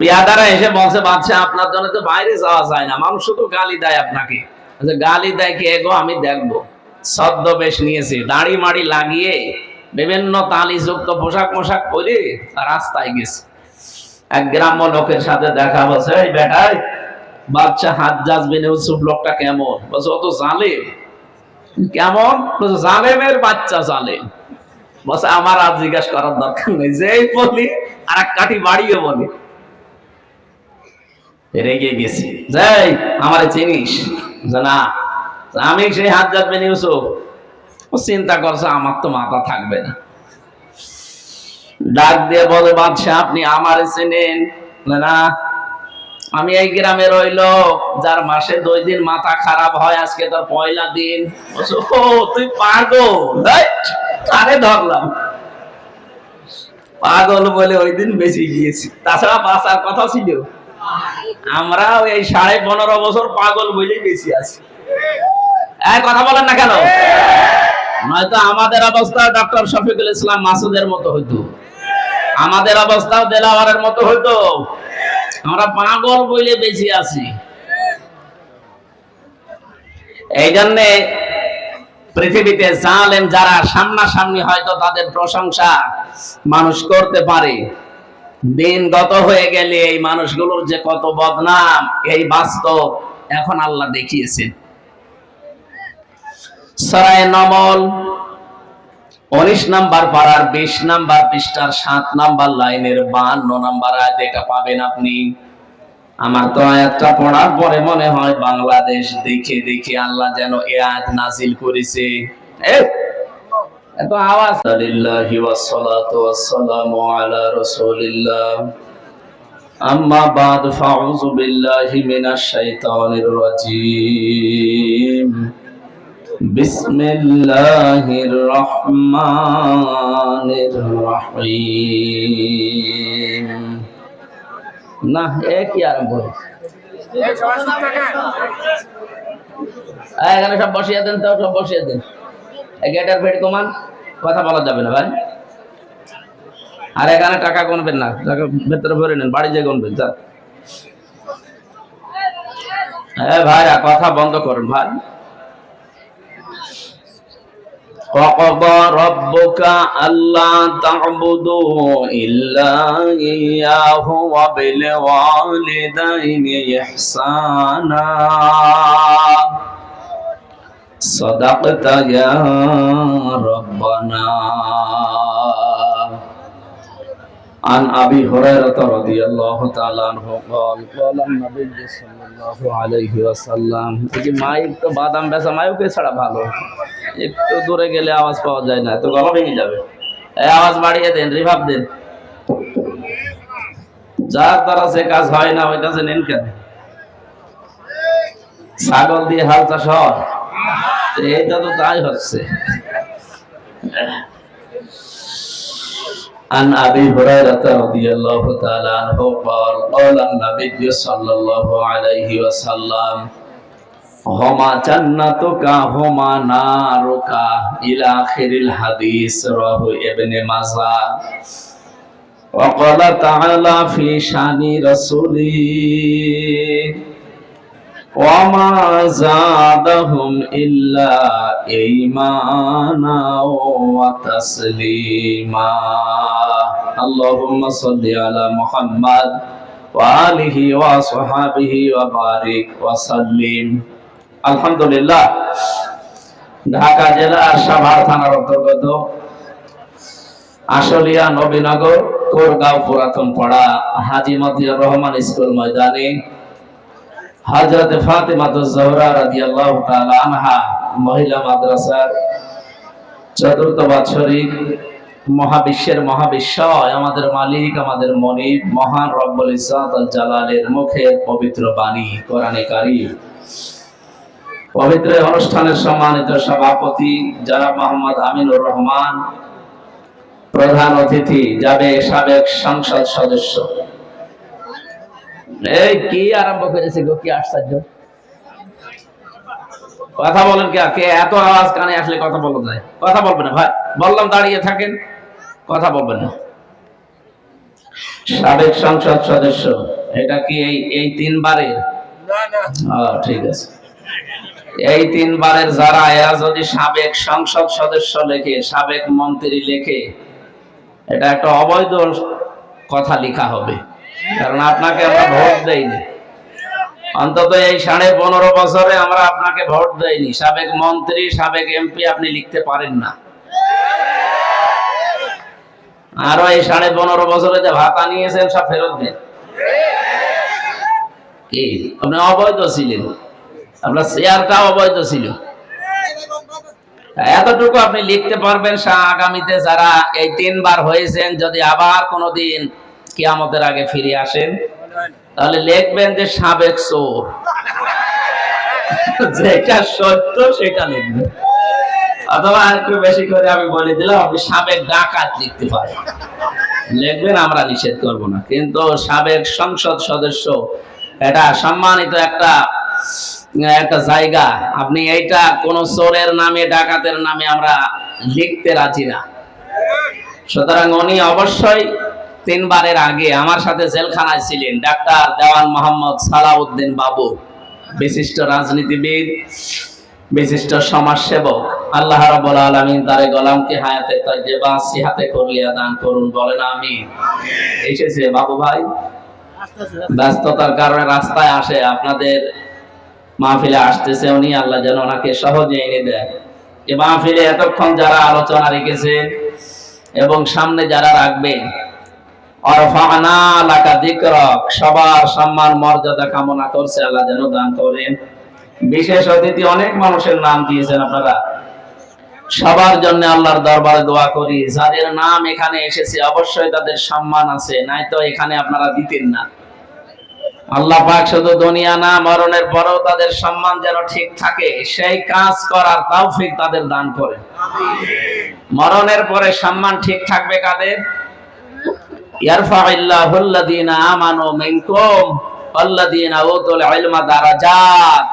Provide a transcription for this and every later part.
পেয়াদারা এসে বলছে বাচ্চা আপনার জন্য তো বাইরে যাওয়া যায় না মানুষ শুধু গালি দেয় আপনাকে। বলছে, গালি দেয় কে গো? আমি দেখব। ছদ্মবেশ নিয়েছে দাড়ি মাড়ি লাগিয়ে বিভিন্ন তালিযুক্ত পোশাক পোশাক পরে রাস্তায় গেছে। এক গ্রাম্য লোকের সাথে দেখা বলছে এই বেটাই বাচ্চা হাত যাজবিন ইউসুফ লোকটা কেমন? বলছে ও তো জালেম। কেমন? জালেমের বাচ্চা জালেম। বলছে আমার আর জিজ্ঞাসা করার দরকার নেই। যেই বলি আর এক কাঠি বাড়িয়ে বলি। রেগে গেছি। যাই আমার চিনিস? না আমি সেই হাত যাবেন ইউসুফ। ও চিন্তা করছে আমার তো মাথা থাকবে না। ডাক দিয়ে বলে বাদশাহ আপনি আমার চেনেন? না আমি এই গ্রামে ওই লোক যার মাসে দুই দিন মাথা খারাপ হয় আজকে তোর পয়লা দিন। ও তুই পাগল? কারে ধরলাম? পাগল বলে ওই দিন বেঁচে গিয়েছি। তাছাড়া বাঁচার কথা ছিল। আমরা এই সাড়ে পনেরো বছর পাগল বলেই বেশি আছি। কথা বলেন না কেন? নয়তো আমাদের অবস্থা ডক্টর শফিকুল ইসলাম মাসুদের মতো হইতো। আমাদের অবস্থাও দেলাওয়ারের মতো হইতো। আমরা পাগল বলে বেশি আছি। এই জন্যে পৃথিবীতে জালেম যারা সামনাসামনি হয়তো তাদের প্রশংসা মানুষ করতে পারে। দিন গত হয়ে গেলে এই মানুষগুলোর যে কত বদনাম, এই বাস্তব এখন আল্লাহ দেখিয়েছেন সরায় নমল, উনিশ নাম্বার পাড়ার, বিশ নাম্বার পৃষ্ঠার, সাত নাম্বার লাইনের, বান্ন নাম্বার আয়াত এটা পাবেন আপনি। আমার তো আয়াতটা পড়ার পরে মনে হয় বাংলাদেশ দেখে দেখে আল্লাহ যেন এ আয়াত নাজিল করেছে। এত আওয়াজ। লিল্লাহি ওয়াসসালাতু ওয়াসসালামু আলা রাসূলিল্লাহ। আম্মা বাদ ফাউযু বিল্লাহি মিনাশ শাইতানির রাজীম। বিসমিল্লাহির রহমানির রহিম। না এ কি আরম্ভ এখানে সব বসিয়ে দেন তো সব বসিয়ে দেন। গেটের ভেট কমান কথা বলা যাবে না ভাই আর এখানে টাকা গুনবেন না টাকা ভেতরে ভরে নেন বাড়ি যে গুনবেন যা হ্যাঁ ভাইরা কথা বন্ধ করুন ভাই وقضى ربك ألا تعبدوا إلا إياه وبالوالدين إحسانا صدقت يا ربنا عن أبي هريرة رضي الله تعالى عنه قال قال النبي صلى الله عليه وسلم এই যে মাইক তো বাদাম বেচা মাইকে ছাড়া ভালো একটু দূরে গেলে আওয়াজ পাওয়া যায় না তো গলা ভেঙে যাবে এই আওয়াজ বাড়িয়ে দেন রিভাব দেন যার দ্বারা সে কাজ হয় না ওইটা যে নেন কেন ছাগল দিয়ে হাল চাষ হয় তো এইটা তো তাই হচ্ছে عن أبي هريرة رضي الله تعالى عنه قال قال النبي صلى الله عليه وسلم هما جنتك هما نارك إلى آخر الحديث رواه ابن ماجه وقال تعالى في شان رسوله وما زادهم إلا إيمانا وتسليما اللهم صل على محمد وآله وصحابه وبارك وسلم الحمد لله ঢাকা জেলার সাভার থানার অন্তর্গত আশুলিয়া নবীনগর কোরগাঁও পুরাতন পাড়া হাজি মতিউর রহমান স্কুল ময়দানে হযরত ফাতেমা জোহরা রাদিয়াল্লাহু তাআলা আনহা, মহিলা মাদ্রাসার চতুর্থ বাৎসরিক মহাবিশ্বের মহাবিশ্বয়, আমাদের মালিক, আমাদের মনিব, মহান রব্বুল ইজ্জাত আল জালালের মুখের পবিত্র বাণী, কোরআনে কারীম। পবিত্র অনুষ্ঠানের সম্মানিত সভাপতি জনাব মোহাম্মদ আমিনুর রহমান, প্রধান অতিথি যাবে সাবেক সংসদ সদস্য। এই কি আরম্ভ করেছে গো? কি আশ্চর্য। কথা বলেন কে কে এত আওয়াজ কানে আসলে কথা বলা যায়? কথা বলবেন না ভাই। বললাম দাঁড়িয়ে থাকেন। কথা বলবেন না। সাবেক সংসদ সদস্য এটা কি এই এই তিনবারের? না না। ও, ঠিক আছে। এই তিনবারের যারা এরা যদি সাবেক সংসদ সদস্য লেখে সাবেক মন্ত্রী লেখে এটা একটা অবৈধ কথা লেখা হবে। কারণ আপনাকে আমরা ভোট দেইনি। অন্তত এই সাড়ে পনেরো বছরে আমরা আপনাকে ভোট দেইনি। সাবেক মন্ত্রী, সাবেক এমপি আপনি লিখতে পারেন না। আরও এই সাড়ে পনেরো বছরে যে ভাতা নিয়েছেন, সব ফেরত দেন। কি? আপনি অবৈধ ছিলেন। আপনার শেয়ারটা অবৈধ ছিল। এতটুকু আপনি লিখতে পারবেন আগামীতে যারা এই তিনবার হয়েছেন, যদি আবার কোনোদিন কিয়ামতের আগে ফিরে আসেন। তাহলে লিখবেন যে সাবেক চোর। যেটা সত্য সেটা লিখবেন। অথবা একটু বেশি করে আমি বলে দিলাম, আপনি সাবেক ডাকাত লিখতে পারেন। লিখবেন, আমরা নিষেধ করব না। কিন্তু সাবেক সংসদ সদস্য, এটা সম্মানিত একটা একটা জায়গা। আপনি এইটা কোন চোরের নামে, ডাকাতের নামে আমরা লিখতে রাজি না। সুতরাং উনি অবশ্যই তিনবারের আগে আমার সাথে জেলখানায় ছিলেন ডাক্তার দেওয়ান মোহাম্মদ সালাউদ্দিন বাবু, বিশিষ্ট রাজনীতিবিদ, বিশিষ্ট সমাজসেবক। আল্লাহ রাব্বুল আলামিন তারে গোলামকে হায়াতে তাজ্জেবা সিহাতে করলিয়া দান করুন, বলেন আমি এসেছে বাবু ভাই। ব্যস্ততার কারণে রাস্তায় আসে, আপনাদের মাহফিলে আসতেছে উনি, আল্লাহ যেন ওনাকে সহজে এনে দেয়। এ মাহফিলে এতক্ষণ যারা আলোচনা রেখেছেন এবং সামনে যারা রাখবেন সবার সম্মান, মর্যাদা, কামনা করছে আল্লাহ যেন দান করেন। বিশেষ অতিথি অনেক মানুষের নাম দিয়েছেন আপনারা। সবার জন্য আল্লাহর দরবারে দোয়া করি। যাদের নাম এখানে এসেছে, অবশ্যই তাদের সম্মান আছে নাই তো এখানে আপনারা দিতেন না। আল্লাহ পাক শুধু দুনিয়া না, মরণের পরেও তাদের সম্মান যেন ঠিক থাকে। সেই কাজ করার তৌফিক তাদের দান করে মরণের পরে সম্মান ঠিক থাকবে কাদের? ইয়ারফাইল্লাহু আল্লাযীনা আমানু মিনকুম ওয়াল্লাযীনা উতুল ইলমা দারাজাত।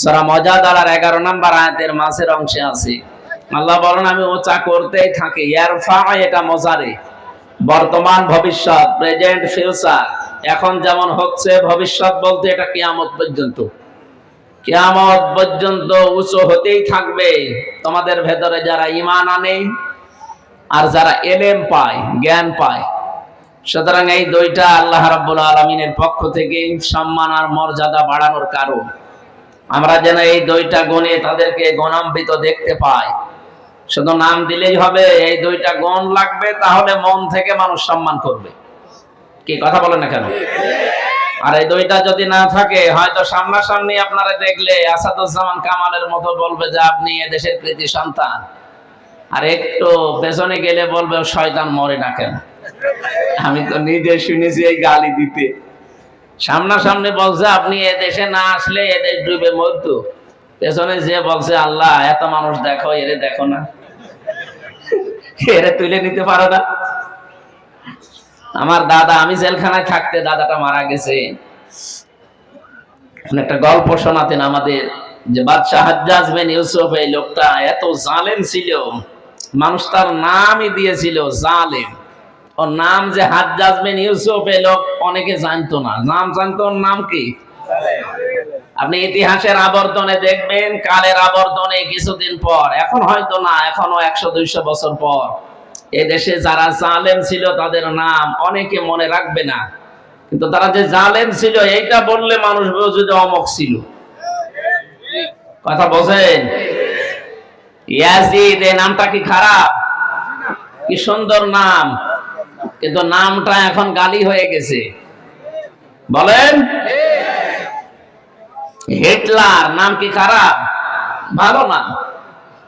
সূরা মুজাদালার 11 নম্বর মাঝের অংশে আছে। আমি করতেই থাকি। ইয়ারফা এটা বর্তমান ভবিষ্যৎ, প্রেজেন্ট ফিউচার, এখন যেমন হচ্ছে, ভবিষ্যৎ বলতে এটা কিয়ামত পর্যন্ত। কিয়ামত পর্যন্ত উঁচু হতেই থাকবে। তোমাদের ভেতরে যারা ঈমান আনে, আর যারা এলেম পায়, জ্ঞান পায় সুতরাং এই দুইটা আল্লাহ রাব্বুল আলামিনের পক্ষ থেকে সম্মান আর মর্যাদা বাড়ানোর কারণ। আমরা যেন এই দুইটা গুণে তাদেরকে গণান্বিত দেখতে পাই। শুধু নাম দিলেই হবে, এই দুইটা গুণ লাগবে, তাহলে মন থেকে মানুষ সম্মান করবে। কি কথা বলেন না কেন? আর এই দুইটা যদি না থাকে, হয়তো সামনাসামনি আপনারা দেখলে আসাদুজ্জামান কামালের মতো বলবে যে, আপনি এদেশের কৃতি সন্তান। আর একটু পেছনে গেলে বলবে শয়তান মরে না কেন? আমি তো নিজে শুনেছি এই গালি দিতে। সামনাসামনি বলছে, আপনি এ দেশে না আসলে এ দেশ ডুবে মরতো। পেছনে যে বলছে, আল্লাহ, এত মানুষ দেখো, এরে দেখো না। এরে তুলে নিতে পারো না। আমার দাদা, আমি জেলখানায় থাকতে দাদাটা মারা গেছে। একটা গল্প শোনাতেন আমাদের, যে বাদশাহ হাজ্জাজ ইউসুফ এই লোকটা এত জালেম ছিল। মানুষ তার নামই দিয়েছিল জালেম। ওর নাম যে হাজ্জাজ বিন ইউসুফ লোক অনেকে জানতো না। নাম জানতো, ওর নাম কি? আপনি ইতিহাসের আবর্তনে দেখবেন, কালের আবর্তনে কিছুদিন পর, এখন হয়তো না, এখনও একশো, দুইশো বছর পর, এ দেশে যারা জালেম ছিল, তাদের নাম অনেকে মনে রাখবে না। কিন্তু তারা যে জালেম ছিল, এইটা বললে মানুষ বুঝবে যে অমক ছিল। কথা বোঝেন? ইয়াজিদ এই নামটা কি খারাপ? কি সুন্দর নাম। কিন্তু নামটা এখন গালি হয়ে গেছে। বলেন? হিটলার, নাম কি খারাপ? ভালো নাম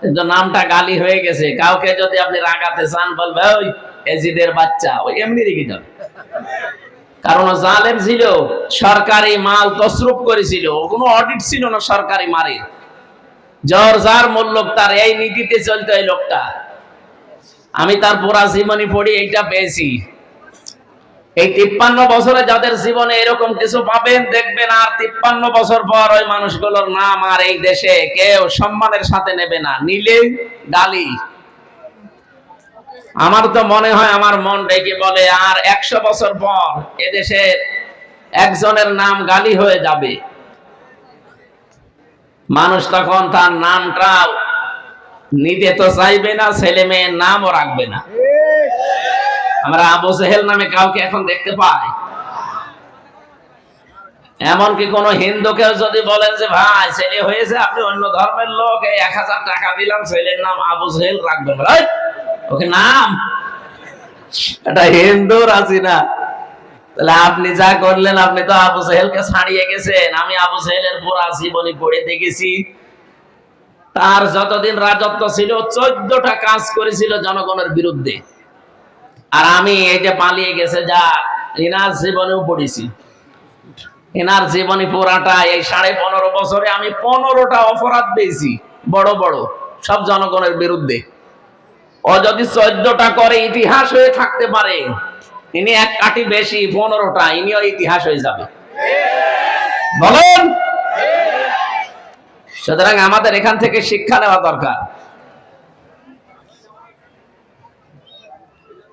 কিন্তু নামটা গালি হয়ে গেছে। কাউকে যদি আপনি রাগাতে চান, বলবে, ওই এজিদের বাচ্চা। ওই এমনি রেখে যাবে। কারণ জালেম ছিল, সরকারি মাল তসরুপ করেছিল। কোনো অডিট ছিল না সরকারি মারের জ্বর যার মূল্য তার এই নীতিতে চলতো এই লোকটা। আমি তার পুরা জীবনী পড়ি, এইটা পেয়েছি। এই তিপ্পান্ন বছরে যাদের জীবনে এরকম কিছু পাবেন, দেখবেন আর তিপ্পান্ন বছর পর ওই মানুষগুলোর নাম আর এই দেশে কেউ সম্মানের সাথে নেবে না। নিলে গালি আমার তো মনে হয় আমার মন ডেকে বলে, আর একশো বছর পর এদেশের একজনের নাম গালি হয়ে যাবে। মানুষ তখন তার নামটাও নিতে তো চাইবে না, ছেলে মেয়ের নামও রাখবে না। আমরা আবু সেহেল নামে কাউকে এখন দেখতে পাই। এমনকি কোন হিন্দুকেও যদি বলেন যে, ভাই, ছেলে হয়েছে, আপনি অন্য ধর্মের লোক, এই এক হাজার টাকা দিলাম, ছেলের নাম আবু সেহেল রাখবেন। ওকে নাম? এটা হিন্দু রাজি না। তাহলে আপনি যা করলেন, আপনি তো আবু সেহেলকে ছাড়িয়ে গেছেন। আমি আবু সেহেলের পুরা জীবনী পড়ে দেখেছি। তার যতদিন রাজত্ব ছিল, চোদ্দটা কাজ করেছিল জনগণের বিরুদ্ধে। আর আমি এই যে পালিয়ে গেছে, যা এনার জীবনেও পড়েছি। এনার জীবনী পুরাটা এই সাড়ে পনেরো বছরে আমি পনেরোটা অপরাধ পেয়েছি, বড় বড়, সব জনগণের বিরুদ্ধে। ও যদি চোদ্দটা করে ইতিহাস হয়ে থাকতে পারে ইনি এক কাটি বেশি পনেরোটা, ইনিও ইতিহাস হয়ে যাবে। বলেন। সুতরাং আমাদের এখান থেকে শিক্ষা নেওয়া দরকার।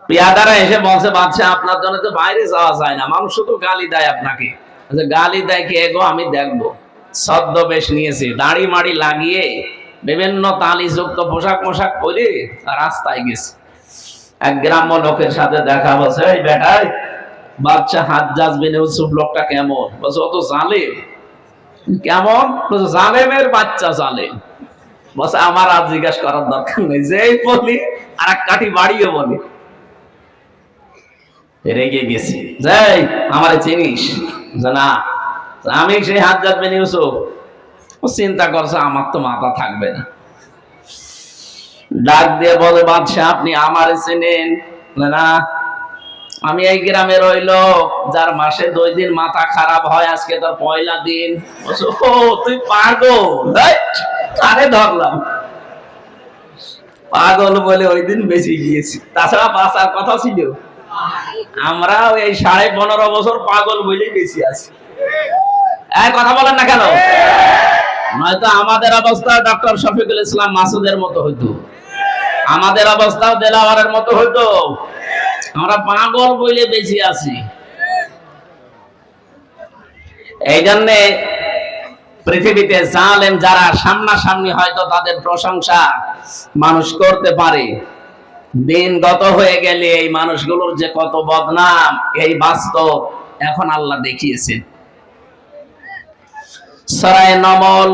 পেয়াদারা এসে বলছে বাচ্চা আপনার জন্য তো বাইরে যাওয়া যায় না। মানুষ গালি দেয় আপনাকে। আচ্ছা, গালি দেয় কে গো? আমি দেখব। ছদ্মবেশ নিয়েছে। দাড়ি মাড়ি লাগিয়ে বিভিন্ন তালিযুক্ত পোশাক পরে রাস্তায় গেছে। এক গ্রাম্য লোকের সাথে দেখা বলছে এই বাচ্চা হাত বিন ইউসুফ লোকটা কেমন? বলছে অত জালেম। কেমন? জালেমের বাচ্চা জালেম। বলছে, আমার আর জিজ্ঞাসা করার দরকার নেই। যেই বলি, আর এক কাঠি বাড়িয়ে বলি। রেগে গেছি। যাই, আমার চিনিস? না। আমি সেই হাত যাবেন ইউসুফ। ও চিন্তা করছে, আমার তো মাথা থাকবে না। ডাক দিয়ে বলে, বাদশাহ, আপনি আমার চেনেন? না। আমি এই গ্রামে রইল, যার মাসে দুই দিন মাথা খারাপ হয়, আজকে তোর পয়লা দিন। ও, তুই পাগল? আরে ধরলাম? পাগল বলে ওই দিন বেঁচে গিয়েছি। তাছাড়া বাঁচার কথা ছিল। আমরা এই সাড়ে পনেরো বছর পাগল বলেই বেশি আছি। এক কথা বলেন না কেন? নয়তো আমাদের অবস্থা ডক্টর শফিকুল ইসলাম মাসুদের মতো হইতো। আমাদের অবস্থাও দেলাওয়ারের মতো হইতো। আমরা পাগল বলে বেশি আছি। এই জন্যে পৃথিবীতে জালেম যারা সামনাসামনি হয়তো তাদের প্রশংসা মানুষ করতে পারে, দিন গত হয়ে গেলে এই মানুষগুলোর যে কত বদনাম, এই বাস্তব এখন আল্লাহ দেখিয়েছেন। সরায় নমল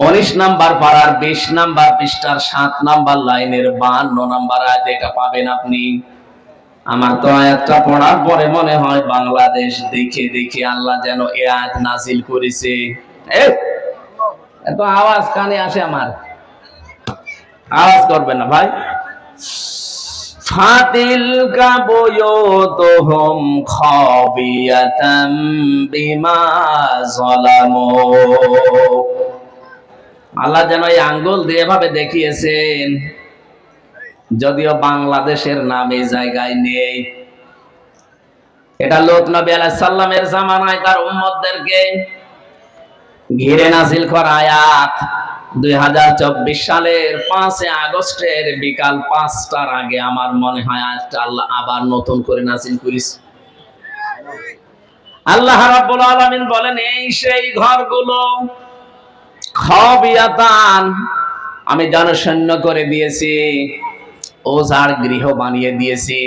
উনিশ নাম্বার পাড়ার, বিশ নাম্বার পৃষ্ঠার, সাত নাম্বার লাইনের বান্ন নাম্বার আয়াত এটা পাবেন আপনি। আমার তো আয়াতটা পড়ার পরে মনে হয় বাংলাদেশ দেখে দেখে আল্লাহ যেন এ আয়াত নাজিল করেছে। এত আওয়াজ কানে আসে আমার। আওয়াজ করবে না ভাই। ফাতিল কাবয়তহম খাবিয়াতাম বিমা জলামো আল্লাহ যেন এই আঙ্গুল দিয়ে এভাবে দেখিয়েছেন। যদিও বাংলাদেশের নাম এই জায়গায় নেই। এটা লোক নবী আলাইহিস সালামের জামানায় তার উম্মতদেরকে ঘিরে নাজিল করা আয়াত। দুই হাজার চব্বিশ সালের পাঁচে আগস্টের বিকাল পাঁচটার আগে আমার মনে হয় আজটা আল্লাহ আবার নতুন করে নাজিল করিস। আল্লাহ রাব্বুল আলামিন বলেন, এই সেই ঘরগুলো খাবিয়াতান। আমি জনশূন্য করে দিয়েছি। ওজার গৃহ বানিয়ে দিয়েছি।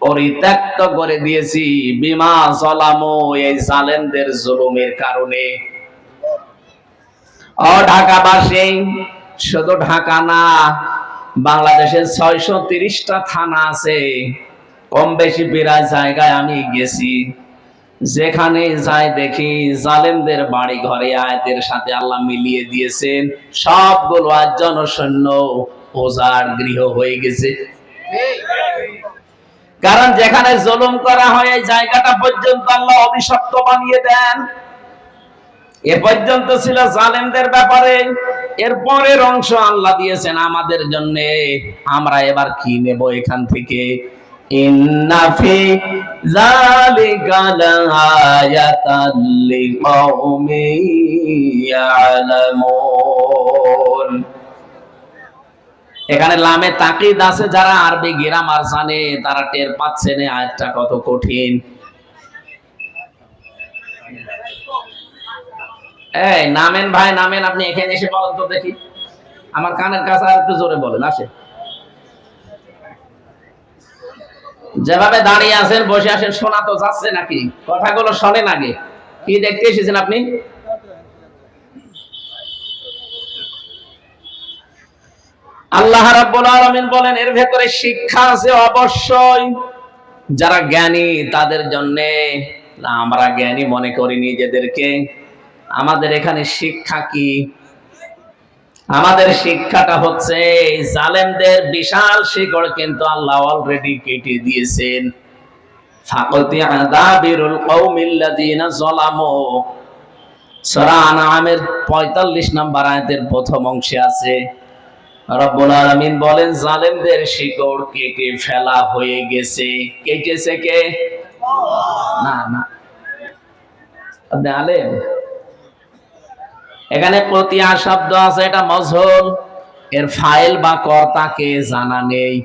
পরিত্যক্ত করে দিয়েছি। বিমা জলামো, এই জালেমদের জুলুমের কারণে। ও ঢাকাবাসী, শুধু ঢাকা না, বাংলাদেশের ছয়শো তিরিশটা থানা আছে। কম বেশি প্রায় জায়গায় আমি গেছি। যেখানে যাই দেখি জালেমদের বাড়ি ঘরে আয়াতের সাথে আল্লাহ মিলিয়ে দিয়েছেন। সবগুলো আজ জনসৈন্য ওজার গৃহ হয়ে গেছে। কারণ যেখানে জুলুম করা হয়, এই জায়গাটা পর্যন্ত আল্লাহ অভিশপ্ত বানিয়ে দেন। এ পর্যন্ত ছিল জালেমদের ব্যাপারে। এর পরের অংশ আল্লাহ দিয়েছেন আমাদের জন্য। আমরা এবার কি নেব এখান থেকে? লাআয়াতাল লিকাউমিন ইয়ালামুন। এখানে লামে তাকিদ আছে, যারা আরবি গ্রামার জানে, তারা টের পাচ্ছে না, আয়াতটা কত কঠিন। নামেন ভাই, নামেন, আপনি এখানে এসে বলেন তো দেখি। আমার কানের কাছে আর একটু জোরে বলেন আসে যেভাবে দাঁড়িয়ে আছেন, বসে আছেন, শোনা তো যাচ্ছে নাকি? কথাগুলো শোনেন আগে। কি দেখতে এসেছেন আপনি? আল্লাহ রাব্বুল আলামিন বলেন, এর ভেতরে শিক্ষা আছে অবশ্যই। যারা জ্ঞানী, তাদের জন্য আমরা জ্ঞানী মনে করি নিজেদেরকে। আমাদের এখানে শিক্ষা কি? আমাদের শিক্ষাটা হচ্ছে জালেমদের বিশাল শিকড় কিন্তু আল্লাহ অলরেডি কেটে দিয়েছেন। ফাকতি আদাবিরুল কওমিল্লাযিনা যালামু। সূরা আনআমের 45 নম্বর প্রথম অংশে আছে শিকড় কেটে ফেলা হয়ে গেছে। কেটেছে কে? না না। আলেম? এখানে প্রতিয়া শব্দ আছে, এটা মজহুল এর ফাইল বা কর্তাকে জানা নেই।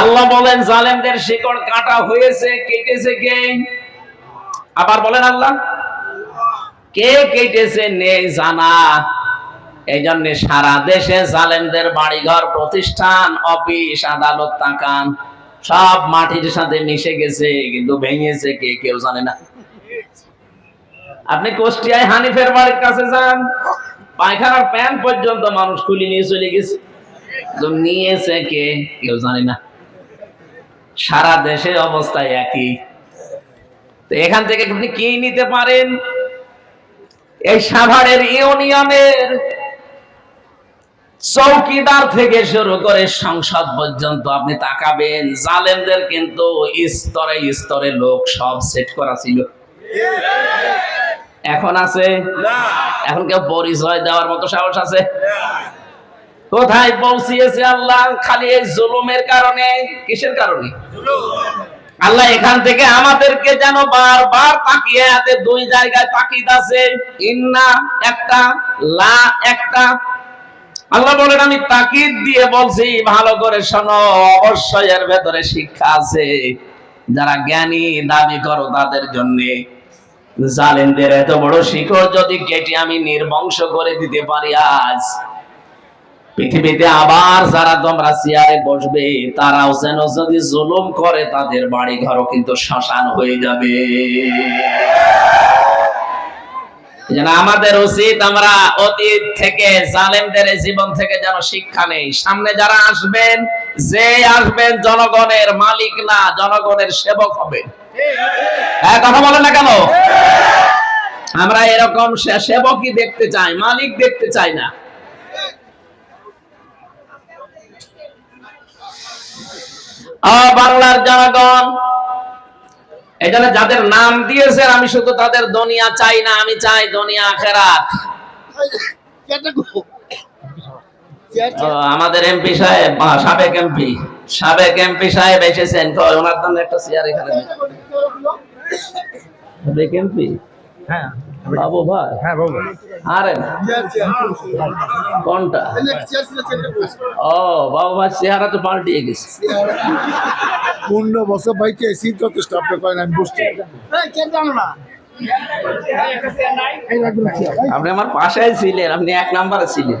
আল্লাহ বলেন, জালেমদের শিকড় কাটা হয়েছে, কেটেছে কে? আবার বলেন আল্লাহ, কে কেটেছে নেই জানা? এই জন্য সারা দেশে জালেমদের বাড়িঘর, প্রতিষ্ঠান, অফিস, আদালত, তাকান, সব মাটির সাথে মিশে গেছে, কিন্তু ভেঙেছে কে, কেউ জানে না। আপনি কুষ্টিয়ায় হানিফের বাড়ির কাছে যান, পায়খানার প্যান্ট পর্যন্ত মানুষ খুলে নিয়ে চলে গেছে। নিয়েছে কে? কেউ জানে না। সারা দেশে অবস্থা একই। তো এখান থেকে আপনি কি নিতে পারেন? এই সাভারের ইউনিয়নের চৌকিদার থেকে শুরু করে সংসদ পর্যন্ত আপনি তাকাবেন। জালেমদের কিন্তু স্তরে স্তরে লোক সব সেট করা ছিল। এখন আছে? এখন কেউ পরিচয় দেওয়ার মতো সাহস আছে? কোথায় পৌঁছিয়েছে আল্লাহ? খালি এই জুলুমের কারণে? কিসের কারণে? আল্লাহ এখান থেকে আমাদেরকে যেন বারবার তাকিয়ে হাতে দুই জায়গায় তাকিদ আছে। ইন্না একটা লা একটা। আল্লাহ বলেন আমি তাকিদ দিয়ে বলছি ভালো করে শোনো অবশ্যই এর ভেতরে শিক্ষা আছে। যারা জ্ঞানী দাবি করো তাদের জন্যে। জালেমদের এত বড় শিকড় যদি কেটে আমি নির্বংশ করে দিতে পারি আজ, পৃথিবীতে আবার যারা তোমরা চেয়ারে বসবে, তারাও যেন যদি জুলুম করে, তাদের বাড়ি ঘরও কিন্তু শ্মশান হয়ে যাবে। যেন আমাদের উচিত আমরা অতীত থেকে জালেমদের জীবন থেকে যেন শিক্ষা নেই। সামনে যারা আসবেন, যে আসবেন, জনগণের মালিক না, জনগণের সেবক হবে। হ্যাঁ কথা বলেন না কেন? আমরা এরকম সেবকই দেখতে চাই মালিক দেখতে চাই না। বাংলার জনগণ জন্য যাদের নাম দিয়েছেন আমি শুধু তাদের দুনিয়া চাই না আমি চাই দুনিয়া আখেরাত। আমাদের এমপি সাহেব সাবেক এমপি। সাবেক এমপি সাহেব এসেছেন ওনার জন্য একটা চেয়ার এখানে সাবেক এমপি হ্যাঁ। বাবু ভাই? হ্যাঁ বাবু আরে কোনটা? ও বাবু ভাই চেহারা তো পাল্টিয়ে গেছে। পনেরো বছর যথেষ্ট আপনি করেন আমি বুঝতে আপনি আমার পাশে ছিলেন আপনি এক নাম্বারে ছিলেন।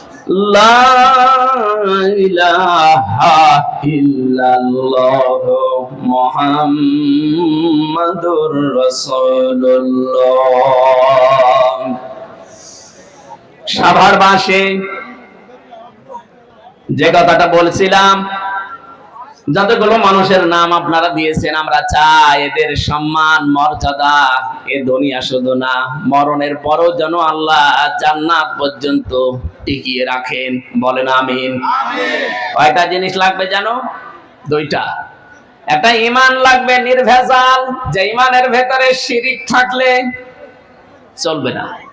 লা ইলাহা ইল্লাল্লাহ সাভার বাসে যে কথাটা বলছিলাম যতগুলো মানুষের নাম আপনারা দিয়েছেন আমরা চাই এদের সম্মান মর্যাদা এ দুনিয়া শুধু না। মরণের পরও যেন আল্লাহ জান্নাত পর্যন্ত টিকিয়ে রাখেন। বলেন আমিন। কয়টা জিনিস লাগবে জানো? দুইটা। একটা ইমান লাগবে নির্ভেজাল যে ইমানের ভেতরে শিরিক থাকলে চলবে না।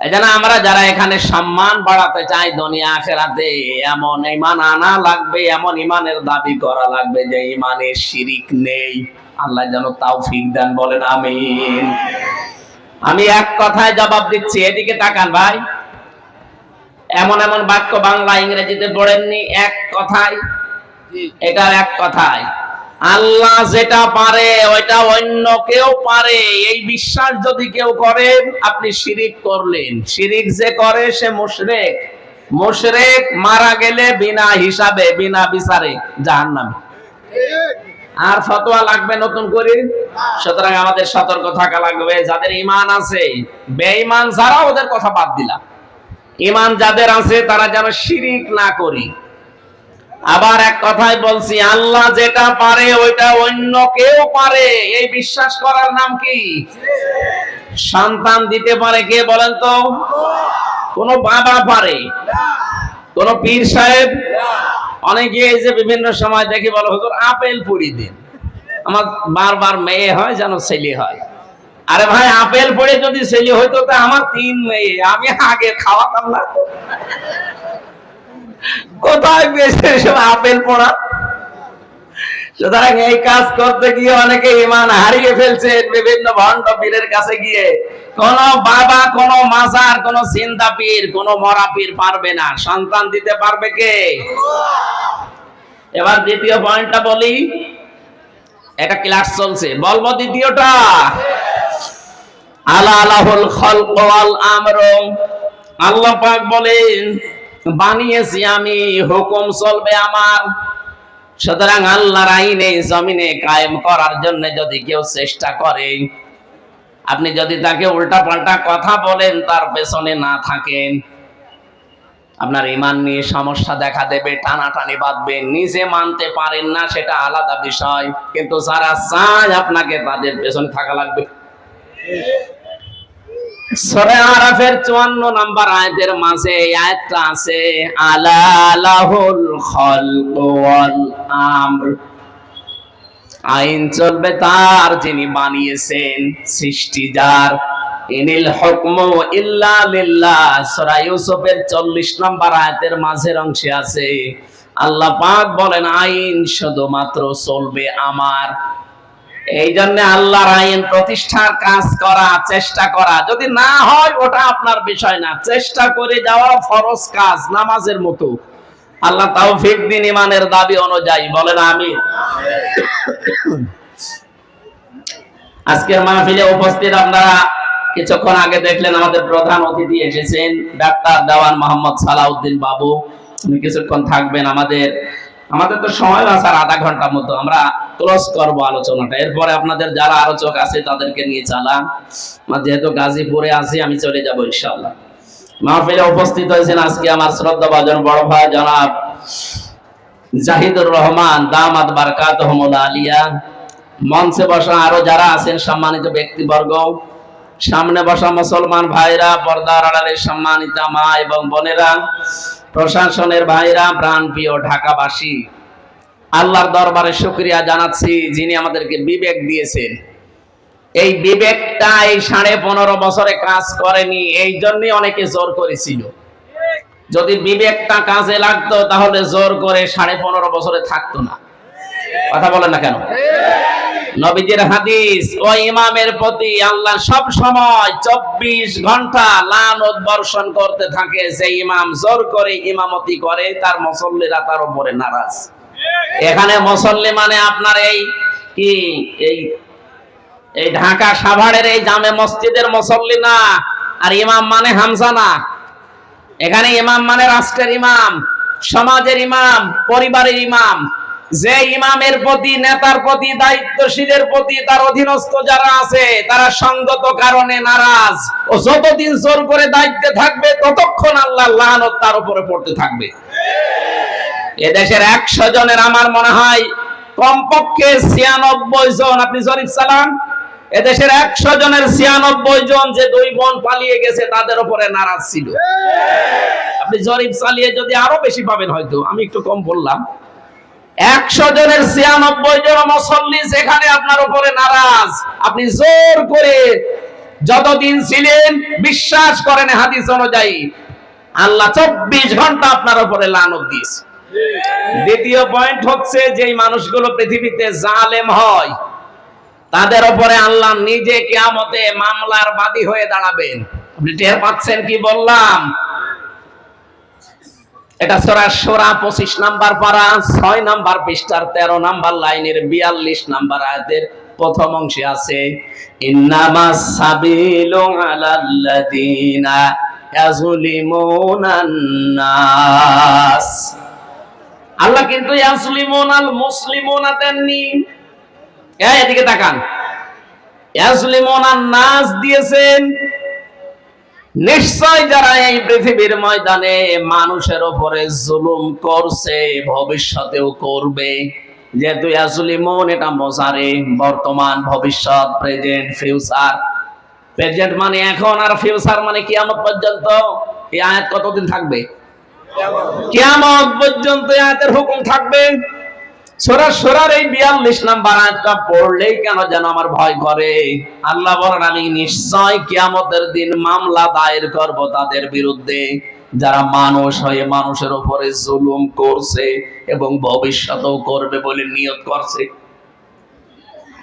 এই জন্য আমরা যারা এখানে সম্মান বাড়াতে চাই দুনিয়া আখেরাতে এমন ইমান আনা লাগবে এমন ইমানের দাবি করা লাগবে যে ইমানে শিরিক নেই। আল্লাহ যেন তাও ফিক দেন বলেন আমিন। আমি এক কথায় জবাব দিচ্ছি এদিকে তাকান ভাই। এমন এমন বাক্য বাংলা ইংরেজিতে পড়েননি এক কথায়। এটার এক কথায়। আল্লাহ যেটা পারে, ওইটা অন্য কেউ পারে। এই বিশ্বাস যদি কেউ করেন আপনি শিরিক করলেন। শিরিক যে করে, সে মুশরেক। মুশরেক মারা গেলে বিনা হিসাবে, বিনা বিচারে জাহান্নামে। আর ফতোয়া লাগবে নতুন করে? সুতরাং আমাদের সতর্ক থাকা লাগবে। যাদের ইমান আছে, বেঈমান যারা, ওদের কথা বাদ দিলাম। ইমান যাদের আছে, তারা যেন শিরিক না করি। আবার এক কথাই বলছি, আল্লাহ যেটা পারে ওইটা অন্য কেউ পারে। এই বিশ্বাস করার নাম কি? সন্তান দিতে পারে কে বলেন তো? কোন বাবা পারে। কোন পীর সাহেব? অনেকে এই যে বিভিন্ন সময় দেখি বলো, হুজুর, আপেল পুরি দিন। আমার বারবার মেয়ে হয় যেন ছেলে হয়। আরে ভাই, আপেল পড়ে যদি ছেলে হইতো তা আমার তিন মেয়ে। আমি আগে খাওয়াতাম না। কোথায় পেয়েছে সব আপেল পড়া? সুতরাং এই কাজ করতে গিয়ে অনেকে ইমান হারিয়ে ফেলছে বিভিন্ন ভণ্ড পীরের কাছে গিয়ে। কোন বাবা, কোন মাজার, কোন চিন্তা পীর, কোন মরা পীর পারবে না। সন্তান দিতে পারবে কে? এবার দ্বিতীয় পয়েন্টটা বলি। এটা ক্লাস চলছে। বলব দ্বিতীয়টা। আলা আলাহুল খলক ওয়াল আমর। আল্লাহ পাক বলেন বানিয়েছি আমি, হুকুম চলবে আমার। সুতরাং আল্লাহর আইনে জমিনে কায়েম করার জন্য যদি কেউ চেষ্টা করে, আপনি যদি তাকে উল্টা পাল্টা কথা বলেন, তার পেছনে না থাকেন। আপনার ইমান নিয়ে সমস্যা দেখা দেবে, টানাটানি বাঁধবে, নিজে মানতে পারেন না, সেটা আলাদা বিষয়। কিন্তু যারা চায়, আপনাকে তাদের পেছনে থাকা লাগবে। সূরা আরাফের 54 নাম্বার আয়াতের মাঝে এই আছে, আলা লাহুল খালক ওয়াল আমর। আইন চলবে তার যিনি বানিয়েছেন ইনিল হুকমু ইল্লা লিল্লাহ। সূরা ইউসুফের 40 নম্বর আয়াতের মাঝের অংশে আছে, আল্লাহ পাক বলেন, আইন শুধুমাত্র চলবে আমার। এই জন্য আল্লাহর আইন প্রতিষ্ঠার কাজ করা, চেষ্টা করা। যদি না হয়, ওটা আপনার বিষয় না। চেষ্টা করে যাওয়া ফরজ কাজ, নামাজের মতো। আল্লাহ তাওফিক দিন ইমানের দাবি অনুযায়ী বলেন আমি আজকের মাহফিলে উপস্থিত আপনারা কিছুক্ষণ আগে দেখলেন আমাদের প্রধান অতিথি এসেছেন, ডাক্তার দেওয়ান মোহাম্মদ সালাউদ্দিন বাবু। উনি কিছুক্ষণ থাকবেন আমাদের আমাদের তো সময় আছে আর আধা ঘণ্টার মতো। আমরা ক্লোজ করব আলোচনাটা। এরপরে আপনাদের যারা আলোচক আছে, তাদেরকে নিয়ে চালান। যেহেতু গাজীপুরে আছি, আমি চলে যাব, ইনশাআল্লাহ। মাহফিলে উপস্থিত হয়েছেন আজকে আমার শ্রদ্ধা ভাজন বড় ভাই, জনাব জাহিদুর রহমান, দামাত বারকাত আলিয়া। মঞ্চে বসা আরও যারা আছেন, সম্মানিত ব্যক্তিবর্গ। সামনে বসা মুসলমান ভাইরা, পর্দার আড়ালে সম্মানিত মা এবং বোনেরা। প্রশাসনের ভাইরা, প্রাণপ্রিয় ঢাকাবাসী, আল্লাহর দরবারে শুক্রিয়া জানাচ্ছি যিনি আমাদেরকে বিবেক দিয়েছেন। এই বিবেকটা এই সাড়ে পনেরো বছরে কাজ করেনি, এই জন্যই অনেকে জোর করেছিল। যদি বিবেকটা কাজে লাগতো, তাহলে জোর করে সাড়ে পনেরো বছরে থাকতো না। কথা বলেন না কেন? নবীজির হাদিস, ও ইমামের প্রতি আল্লাহ সব সময় চব্বিশ ঘণ্টা লানত বর্ষণ করতে থাকে। যে ইমাম জোর করে ইমামতি করে, তার মুসল্লিরা তার উপরে নারাজ। এখানে মুসল্লি মানে আপনার এই কি? এই এই ঢাকা সাভারের এই জামে মসজিদের মুসল্লি না, আর ইমাম মানে হামজা না। এখানে ইমাম মানে রাষ্ট্রের ইমাম, সমাজের ইমাম, পরিবারের ইমাম। যে ইমামের প্রতি, নেতার প্রতি, দায়িত্বশীলের প্রতি, তার অধীনস্থ যারা আছে, তারা সঙ্গত কারণে নারাজ। ও যতদিন জোর করে দায়িত্বে থাকবে, ততক্ষণ আল্লাহ তার উপরে পড়তে থাকবে। এদেশের একশো জনের আমার মনে হয়, কমপক্ষে ছিয়ানব্বই জন। আপনি জরিফ চালান? এদেশের একশো জনের ছিয়ানব্বই জন যে দুই বোন পালিয়ে গেছে, তাদের উপরে নারাজ ছিল। আপনি জরিফ চালিয়ে যদি আরও বেশি পাবেন হয়তো, আমি একটু কম বললাম। একশো জনের ছিয়ানব্বই জন মুসল্লি সেখানে আপনার উপরে নারাজ। আপনি জোর করে যতদিন ছিলেন, বিশ্বাস করেন হাদিস অনুযায়ী, আল্লাহ চব্বিশ ঘণ্টা আপনার উপরে লানত দিয়েছে। দ্বিতীয় পয়েন্ট হচ্ছে যে মানুষগুলো পৃথিবীতে জালেম হয়, তাদের উপরে আল্লাহ নিজে কেয়ামতে মামলার বাদী হয়ে দাঁড়াবেন। আপনি টের পাচ্ছেন কি বললাম? এটা সোরা সোরা পঁচিশ নাম্বার পারা, ছয় নাম্বার পৃষ্ঠার তেরো নাম্বার লাইনের বিয়াল্লিশ নাম্বার আয়াতের প্রথম অংশে আছে, ইন্নামা সাবিলু আলাল্লাযিনা ইয়াজলিমুনান আল্লাহ কিন্তু ইয়াজলিমুন আল মুসলিমুনা দেননি। এই এদিকে তাকান। ইয়াজলিমুন আন নাস দিয়েছেন। নিশ্চয় যারা এই পৃথিবীর ময়দানে মানুষের ওপরে জুলুম করছে, ভবিষ্যতেও করবে। যেহেতু ইয়াজলিমুন এটা মজারে, বর্তমান, ভবিষ্যৎ, প্রেজেন্ট, ফিউচার। প্রেজেন্ট মানে এখন আর ফিউচার মানে কিয়ামত পর্যন্ত। এই আয়াত কতদিন থাকবে? কিয়ামত পর্যন্ত হুকুম থাকবে। সোরা সোরার এই বিয়াল্লিশ নাম্বার আয়াতটা পড়লেই কেন যেন আমার ভয় করে? আল্লাহ বলেন, আমি নিশ্চয় কিয়ামতের দিন মামলা দায়ের করব তাদের বিরুদ্ধে। যারা মানুষ হয়ে মানুষের উপরে জুলুম করছে এবং ভবিষ্যতেও করবে বলে নিয়ত করছে।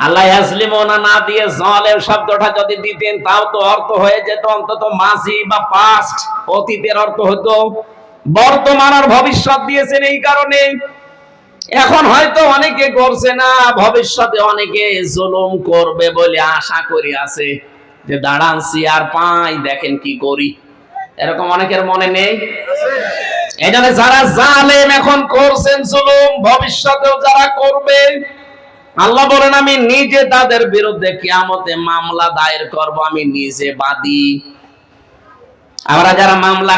আল্লাহ ইয়াসলিমুনা না দিয়ে জালেম শব্দটা যদি দিতেন, তাও তো অর্থ হয়ে যেত, অন্তত মাঝি বা পাস্ট অতীতের অর্থ হতো। বর্তমান আর ভবিষ্যৎ দিয়েছেন এই কারণে। এখন হয়তো অনেকে করছে না, ভবিষ্যতে অনেকে জুলুম করবে বলে আশা করি আছে। যে দাঁড়ান আর পাই, দেখেন কি করি। এরকম অনেকের মনে নেই? জন্য যারা জালেম এখন করছেন জুলুম, ভবিষ্যতেও যারা করবে আল্লাহ বলেন, আমি নিজে তাদের বিরুদ্ধে কিয়ামতে মামলা দায়ের করব, আমি নিজে বাদী। আমরা যারা মামলা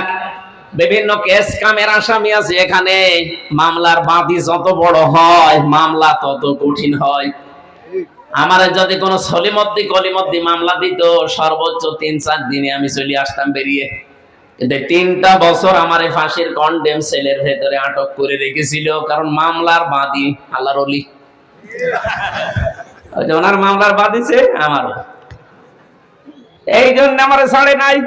বিভিন্ন কেস কামের আসামি আছে, এখানে মামলার বাদী যত বড় হয়, মামলা তত কঠিন হয়। আমার যদি কোনো সলিমদ্দি কলিমদ্দি মামলা দিত, সর্বোচ্চ তিন, চার দিনে আমি চলে আসতাম বেরিয়ে। কিন্তু তিনটা বছর আমার এই ফাঁসির কন্ডেম সেলের ভেতরে আটক করে রেখেছিল, কারণ মামলার বাদী আল্লাহর অলি ওনার মামলার বাদিছে আমারও। এই জন্য আমার ছাড়ে নাই।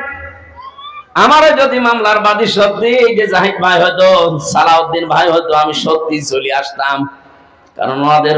আমারও যদি মামলার বাদী সত্যি, এই যে জাহিদ ভাই হতো সালাউদ্দিন ভাই হতো আমি সত্যি চলে আসতাম। কারণ ওনাদের